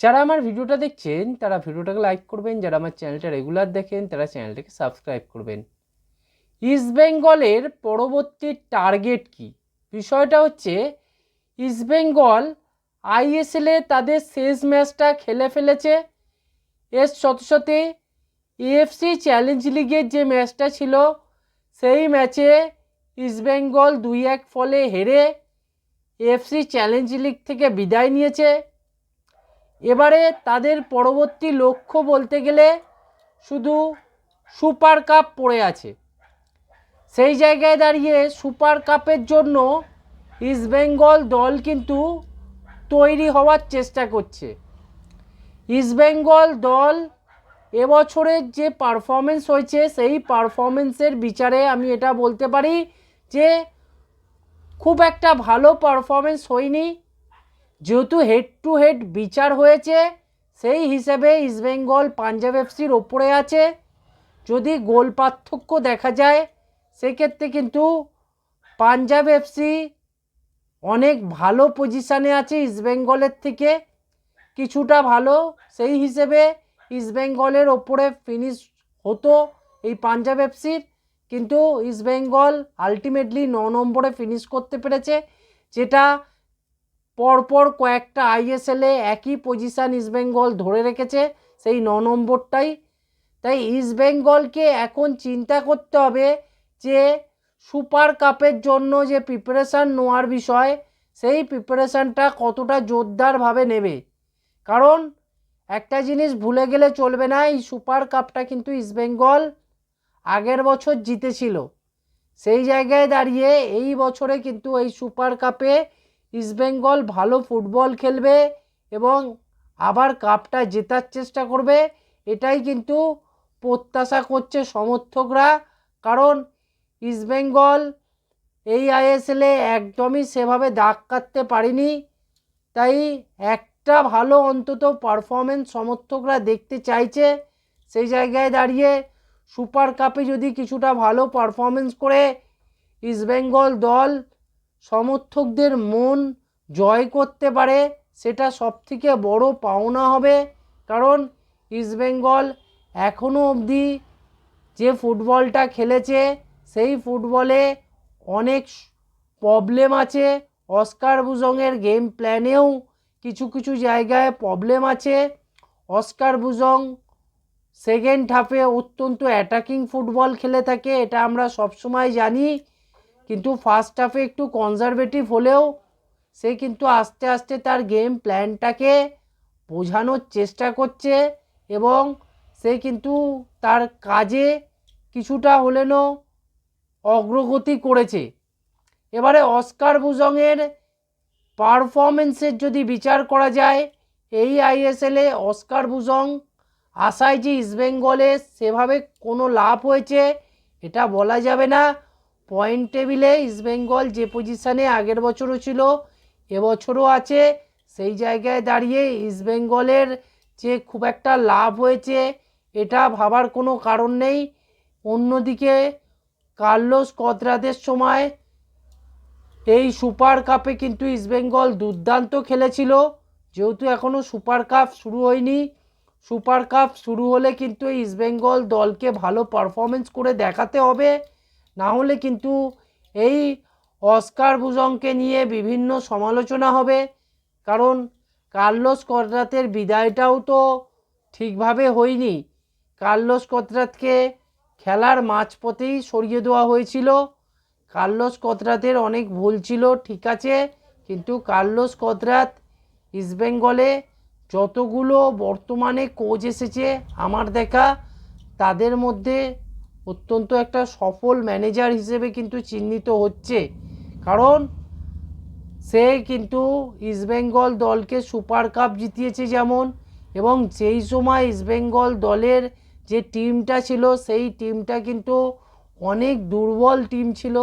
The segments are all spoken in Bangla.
যারা আমার ভিডিওটা দেখছেন, তারা ভিডিওটাকে লাইক করবেন। যারা আমার চ্যানেলটা রেগুলার দেখেন, তারা চ্যানেলটাকে সাবস্ক্রাইব করবেন। ইস্ট বেঙ্গলের পরবর্তী টার্গেট কি? বিষয়টা হচ্ছে ইস্ট বেঙ্গল আইএসএলে তাদের শেষ ম্যাচটা খেলে ফেলেছে। এর সাথে সাথে এএফসি চ্যালেঞ্জ লিগের যে ম্যাচটা ছিল, সেই ম্যাচে ইস্টবেঙ্গল দুই এক ফলে হেরে এএফসি চ্যালেঞ্জ লিগ থেকে বিদায় নিয়েছে। এবারে তাদের পরবর্তী লক্ষ্য বলতে গেলে শুধু সুপার কাপ পড়ে আছে। সেই জায়গায় দাঁড়িয়ে সুপার কাপের জন্য ইস্টবেঙ্গল দল কিন্তু তৈরি হওয়ার চেষ্টা করছে। ইস্টবেঙ্গল দল এবছরের যে পারফরমেন্স হয়েছে, সেই পারফরমেন্সের বিচারে আমি এটা বলতে পারি যে খুব একটা ভালো পারফরমেন্স হয়নি। যেহেতু হেড টু হেড বিচার হয়েছে, সেই হিসেবে ইস্টবেঙ্গল পাঞ্জাব এফসির ওপরে আছে। যদি গোল পার্থক্য দেখা যায়, সেক্ষেত্রে কিন্তু পাঞ্জাব এফসি অনেক ভালো পজিশানে আছে ইস্টবেঙ্গলের থেকে। কিছুটা ভালো, সেই হিসেবে ইস্টবেঙ্গলের ওপরে ফিনিশ হতো এই পাঞ্জাব এফসির কিন্তু ইস্টবেঙ্গল আলটিমেটলি ন নম্বরে ফিনিশ করতে পেরেছে, যেটা পরপর কয়েকটা আইএসএলে একই পজিশান ইস্টবেঙ্গল ধরে রেখেছে, সেই ন নম্বরটাই। তাই ইস্টবেঙ্গলকে এখন চিন্তা করতে হবে যে সুপার কাপের জন্য যে প্রিপারেশান নেওয়ার বিষয়, সেই প্রিপারেশানটা কতটা জোরদারভাবে নেবে। কারণ একটা জিনিস ভুলে গেলে চলবে না, এই সুপার কাপটা কিন্তু ইস্টবেঙ্গল আগের বছর জিতেছিল। সেই জায়গায় দাঁড়িয়ে এই বছরে কিন্তু এই সুপার কাপে ইস্টবেঙ্গল ভালো ফুটবল খেলবে এবং আবার কাপটা জেতার চেষ্টা করবে, এটাই কিন্তু প্রত্যাশা করছে সমর্থকরা। কারণ ইস্টবেঙ্গল এই আইএসএলে একদমই সেভাবে দাগ কাটতে পারেনি। তাই একটা ভালো অন্তত পারফরমেন্স সমর্থকরা দেখতে চাইছে। সেই জায়গায় দাঁড়িয়ে সুপার কাপে যদি কিছুটা ভালো পারফরমেন্স করে ইস্টবেঙ্গল দল সমর্থকদের মন জয় করতে পারে, সেটা সবথেকে বড় পাওনা হবে। কারণ ইস্টবেঙ্গল এখনও অবধি যে ফুটবলটা খেলেছে, সেই ফুটবলে অনেক প্রবলেম আছে। অস্কার বুজংয়ের গেম প্ল্যানেও কিছু কিছু জায়গায় প্রবলেম আছে। অস্কার বুজং সেকেন্ড হাফে অত্যন্ত অ্যাটাকিং ফুটবল খেলে থাকে, এটা আমরা সবসময় জানি। কিন্তু ফার্স্ট হাফে একটু কনজারভেটিভ হলেও সে কিন্তু আস্তে আস্তে তার গেম প্ল্যানটাকে বোঝানোর চেষ্টা করছে এবং সে কিন্তু তার কাজে কিছুটা হলেনও অগ্রগতি করেছে। এবারে অস্কার বুজংয়ের পারফরমেন্সের যদি বিচার করা যায়, এই আইএসএলে অস্কার বুজং আশায় যে ইস্টবেঙ্গলে সেভাবে কোনো লাভ হয়েছে, এটা বলা যাবে না। পয়েন্ট টেবিলে ইস্টবেঙ্গল যে পজিশানে আগের বছরও ছিল, এবছরও আছে। সেই জায়গায় দাঁড়িয়ে ইস্টবেঙ্গলের যে খুব একটা লাভ হয়েছে, এটা ভাবার কোনো কারণ নেই। অন্যদিকে কার্লোস কদরাদের সময় এই সুপার কাপে কিন্তু ইস্টবেঙ্গল দুর্দান্ত খেলেছিল। যেহেতু এখনও সুপার কাপ শুরু হয়নি, সুপার কাপ শুরু হলে কিন্তু ইস্টবেঙ্গল দলকে ভালো পারফরমেন্স করে দেখাতে হবে। না হলে কিন্তু এই অস্কার বুজংকে নিয়ে বিভিন্ন সমালোচনা হবে। কারণ কার্লোস কদরাতের বিদায়টাও তো ঠিকভাবে হয়নি। কার্লোস কদরাতকে খেলার মাঝপথেই সরিয়ে দেওয়া হয়েছিল। কার্লোস কদরাতের অনেক ভুল ছিল, ঠিক আছে, কিন্তু কার্লোস কদরাত ইস্টবেঙ্গলে যতগুলো বর্তমানে কোচ এসেছে, আমার দেখা, তাদের মধ্যে অত্যন্ত একটা সফল ম্যানেজার হিসেবে কিন্তু চিহ্নিত হচ্ছে। কারণ সে কিন্তু ইস্টবেঙ্গল দলকে সুপার কাপ জিতিয়েছে যেমন, এবং যেই সময় ইস্টবেঙ্গল দলের যে টিমটা ছিল, সেই টিমটা কিন্তু অনেক দুর্বল টিম ছিল।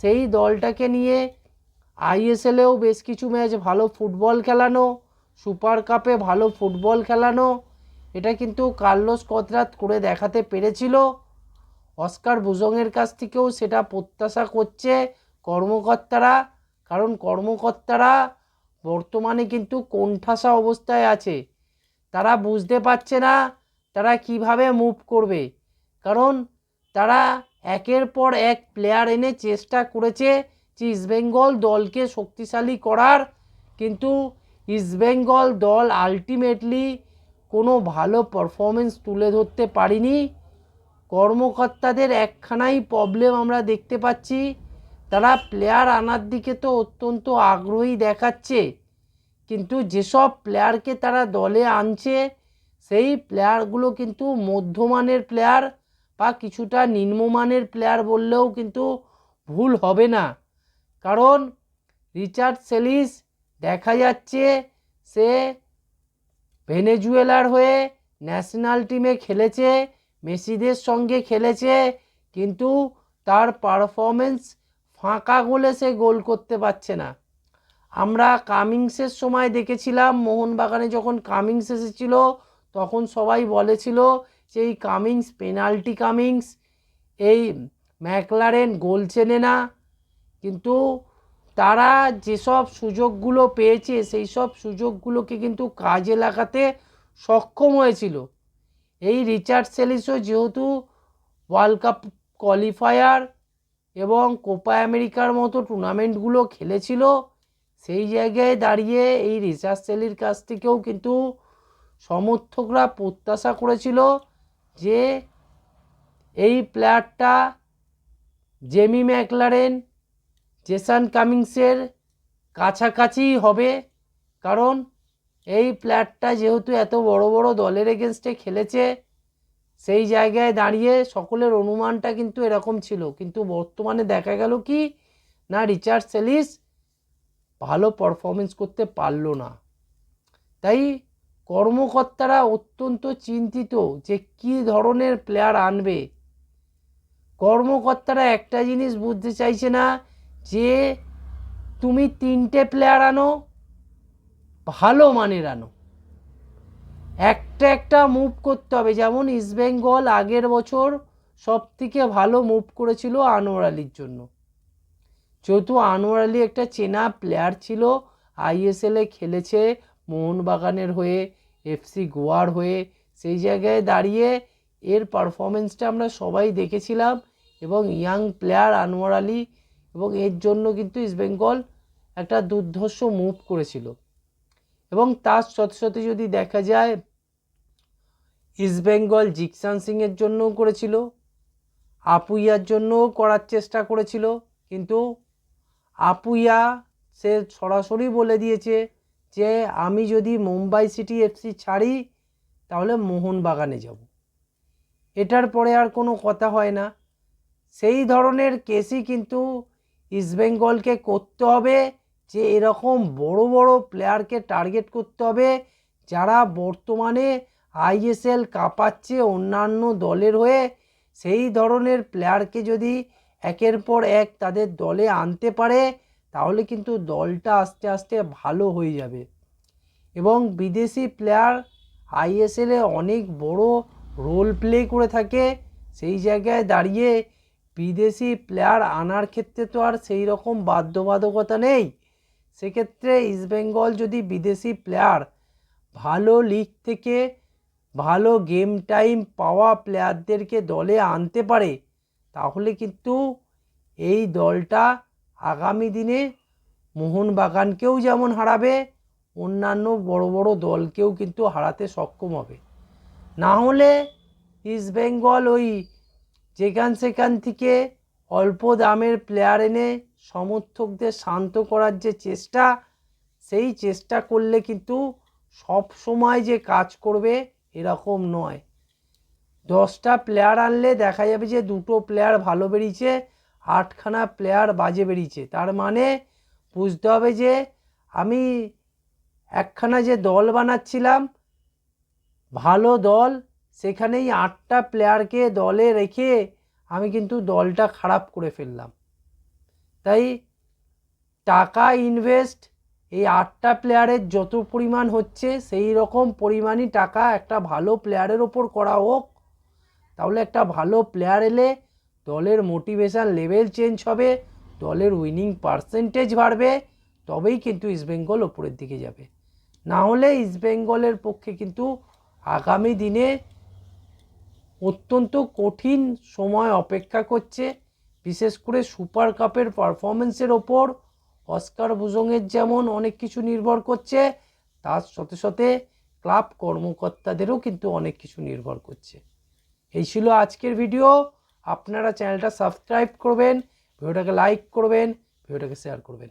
সেই দলটাকে নিয়ে আইএসএলেও বেশ কিছু ম্যাচ ভালো ফুটবল খেলানো সুপার কাপে ভালো ফুটবল খেলানো, এটা কিন্তু কার্লোস কদরাত করে দেখাতে পেরেছিল। অস্কার বুজংয়ের কাছ থেকেও সেটা প্রত্যাশা করছে কর্মকর্তারা, কারণ কর্মকর্তারা বর্তমানে কিন্তু কোণঠাসা অবস্থায় আছে। তারা বুঝতে পারছে না তারা কীভাবে মুভ করবে। কারণ তারা একের পর এক প্লেয়ার এনে চেষ্টা করেছে যে ইস্টবেঙ্গল দলকে শক্তিশালী করার, কিন্তু ইস্টবেঙ্গল দল আলটিমেটলি কোনো ভালো পারফরমেন্স তুলে ধরতে পারিনি। কর্মকর্তাদের একখানাই প্রবলেম আমরা দেখতে পাচ্ছি। তারা প্লেয়ার আনার দিকে তো অত্যন্ত আগ্রহী দেখাচ্ছে। কিন্তু যেসব প্লেয়ারকে তারা দলে আনছে, সেই প্লেয়ারগুলো কিন্তু মধ্যমানের প্লেয়ার বা কিছুটা নিম্নমানের প্লেয়ার বললেও কিন্তু ভুল হবে না। কারণ রিচার্ড সেলিস দেখা যাচ্ছে সে ভেনেজুয়েলার হয়ে ন্যাশনাল টিমে খেলেছে। মেসিদের সঙ্গে খেলেছে, কিন্তু তার পারফরমেন্স ফাঁকা গোলে সে গোল করতে পারছে না। আমরা কামিংসের সময় দেখেছিলাম, মোহনবাগানে যখন কামিংস এসেছিল, তখন সবাই বলেছিল যে এই কামিংস, পেনাল্টি কামিংস, এই ম্যাকলারেন গোল চেনে না। কিন্তু তারা যেসব সুযোগগুলো পেয়েছে সেই সব সুযোগগুলোকে কিন্তু কাজে লাগাতে সক্ষম হয়েছিল। এই রিচার্ড সেলিসও যেহেতু ওয়ার্ল্ড কাপ কোয়ালিফায়ার এবং কোপা আমেরিকার মতো টুর্নামেন্টগুলো খেলেছিল, সেই জায়গায় দাঁড়িয়ে এই রিচার্ড সেলির কাছ থেকেও কিন্তু সমর্থকরা প্রত্যাশা করেছিল যে এই প্লেয়ারটা জেমি ম্যাকলারেন, জেসান কামিংসের কাছাকাছি হবে। কারণ এই প্লেয়ারটা যেহেতু এত বড় বড় দলের এগেনস্টে খেলেছে, সেই জায়গায় দাঁড়িয়ে সকলের অনুমানটা কিন্তু এরকম ছিল। কিন্তু বর্তমানে দেখা গেল কি, না রিচার্ড সেলিস ভালো পারফরমেন্স করতে পারল না। তাই কর্মকর্তারা অত্যন্ত চিন্তিত যে কী ধরনের প্লেয়ার আনবে। কর্মকর্তারা একটা জিনিস বুঝতে চাইছে না যে, তুমি তিনটে প্লেয়ার আনো ভালো মানের আনো। একটা একটা মুভ করতে হবে। যেমন ইস্টবেঙ্গল আগের বছর সব থেকে ভালো মুভ করেছিল আনোয়ার আলীর জন্য। যেহেতু আনোয়ার আলী একটা চেনা প্লেয়ার ছিল আইএসএলে খেলেছে, মোহনবাগানের হয়ে এফসি গোয়ার হয়ে, সেই জায়গায় দাঁড়িয়ে এর পারফরমেন্সটা আমরা সবাই দেখেছিলাম এবং ইয়াং প্লেয়ার আনোয়ার আলী এবং এর জন্য কিন্তু ইস্টবেঙ্গল একটা দুর্ধর্ষ মুভ করেছিল। এবং তার সাথে সাথে যদি দেখা যায় ইস্টবেঙ্গল জিকসান সিংয়ের জন্যও করেছিল আপুইয়ার জন্যও করার চেষ্টা করেছিল, কিন্তু আপুইয়া সে সরাসরি বলে দিয়েছে যে, আমি যদি মুম্বাই সিটি এফসি ছাড়ি, তাহলে মোহনবাগানে যাব। এটার পরে আর কোনো কথা হয় না। সেই ধরনের কেসই কিন্তু ইস্টবেঙ্গলকে করতে হবে। যে এরকম বড় বড় প্লেয়ারকে টার্গেট করতে হবে, যারা বর্তমানে আইএসএল কাঁপাচ্ছে অন্যান্য দলের হয়ে, সেই ধরনের প্লেয়ারকে যদি একের পর এক তাদের দলে আনতে পারে, তাহলে কিন্তু দলটা আস্তে আস্তে ভালো হয়ে যাবে। এবং বিদেশি প্লেয়ার আইএসএলে অনেক বড় রোল প্লে করে থাকে, সেই জায়গায় দাঁড়িয়ে বিদেশি প্লেয়ার আনার ক্ষেত্রে তো আর সেই রকম বাধ্যবাধকতা নেই। সেক্ষেত্রে ইস্টবেঙ্গল যদি বিদেশি প্লেয়ার ভালো লিগ থেকে ভালো গেম টাইম পাওয়া প্লেয়ারদেরকে দলে আনতে পারে, তাহলে কিন্তু এই দলটা আগামী দিনে মোহনবাগানকেও যেমন হারাবে, অন্যান্য বড় বড় দলকেও কিন্তু হারাতে সক্ষম হবে। না হলে ইস্টবেঙ্গল ওই যেখান সেখান থেকে অল্প দামের প্লেয়ার এনে সমর্থকদের শান্ত করার যে চেষ্টা, সেই চেষ্টা করলে কিন্তু সব সময় যে কাজ করবে এরকম নয়। দশটা প্লেয়ার আনলে দেখা যাবে যে দুটো প্লেয়ার ভালো বেরিয়েছে, আটখানা প্লেয়ার বাজে বেরিয়েছে। তার মানে বুঝতে হবে যে আমি একখানা যে দল বানাচ্ছিলাম, ভালো দল, সেখানেই আটটা প্লেয়ারকে দলে রেখে আমি কিন্তু দলটা খারাপ করে ফেললাম। তাই টাকা ইনভেস্ট এই আটটা প্লেয়ারের যত পরিমাণ হচ্ছে, সেই রকম পরিমাণই টাকা একটা ভালো প্লেয়ারের ওপর করা হোক। তাহলে একটা ভালো প্লেয়ার এলে দলের মোটিভেশান লেভেল চেঞ্জ হবে, দলের উইনিং পার্সেন্টেজ বাড়বে, তবেই কিন্তু ইস্টবেঙ্গল ওপরের দিকে যাবে। না হলে ইস্টবেঙ্গলের পক্ষে কিন্তু আগামী দিনে অত্যন্ত কঠিন সময় অপেক্ষা করছে। বিশেষ করে সুপার কাপের পারফরমেন্সের ওপর অস্কার বুজংয়ের যেমন অনেক কিছু নির্ভর করছে, তার সাথে সাথে ক্লাব কর্মকর্তাদেরও কিন্তু অনেক কিছু নির্ভর করছে। এই ছিল আজকের ভিডিও। আপনারা চ্যানেলটা সাবস্ক্রাইব করবেন, ভিডিওটাকে লাইক করবেন, ভিডিওটাকে শেয়ার করবেন।